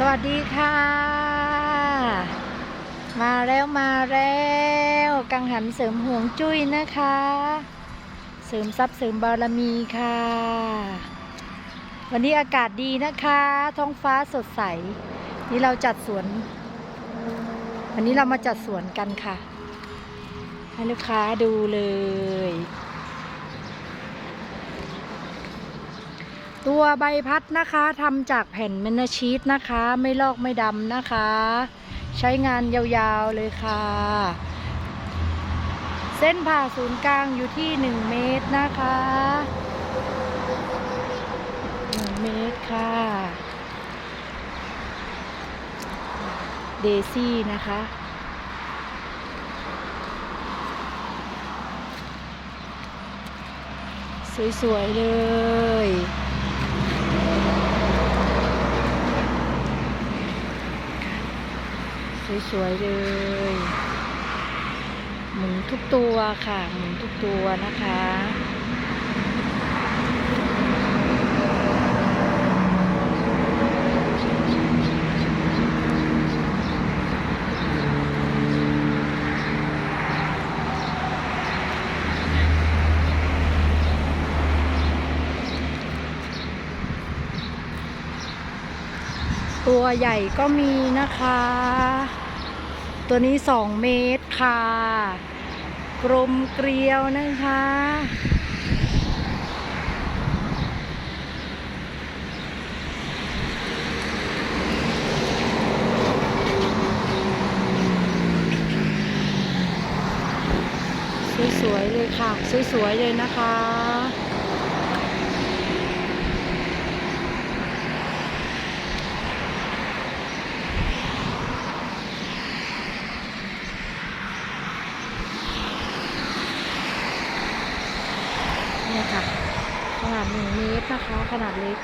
สวัสดีค่ะ มาแล้วมาแล้ว กังหันเสริมห่วงจุ้ยนะคะ เสริมทรัพย์เสริมบารมีค่ะ วันนี้อากาศดีนะคะ ท้องฟ้าสดใส นี่เราจัดสวน วันนี้เรามาจัดสวนกันค่ะ ให้ลูกค้าดูเลย ตัวใบพัดนะคะทำจากแผ่นเมนชีตนะคะ ไม่ลอกไม่ดำนะคะ ใช้งานยาวๆเลยค่ะ เส้นผ่าศูนย์กลางอยู่ที่ 1 เมตรนะคะ 1 เมตรค่ะเดซี่นะคะสวย ๆ เลย สวยๆเลยหมุนทุกตัวค่ะ หมุนทุกตัวนะคะ ตัวใหญ่ก็มีนะคะ ตัวนี้สองเมตรค่ะ กลมเกลียวนะคะ สวยๆเลยค่ะ สวยๆเลยนะคะ เนี่ยค่ะ ขนาดหนึ่งเมตรนะคะ ขนาดเล็ก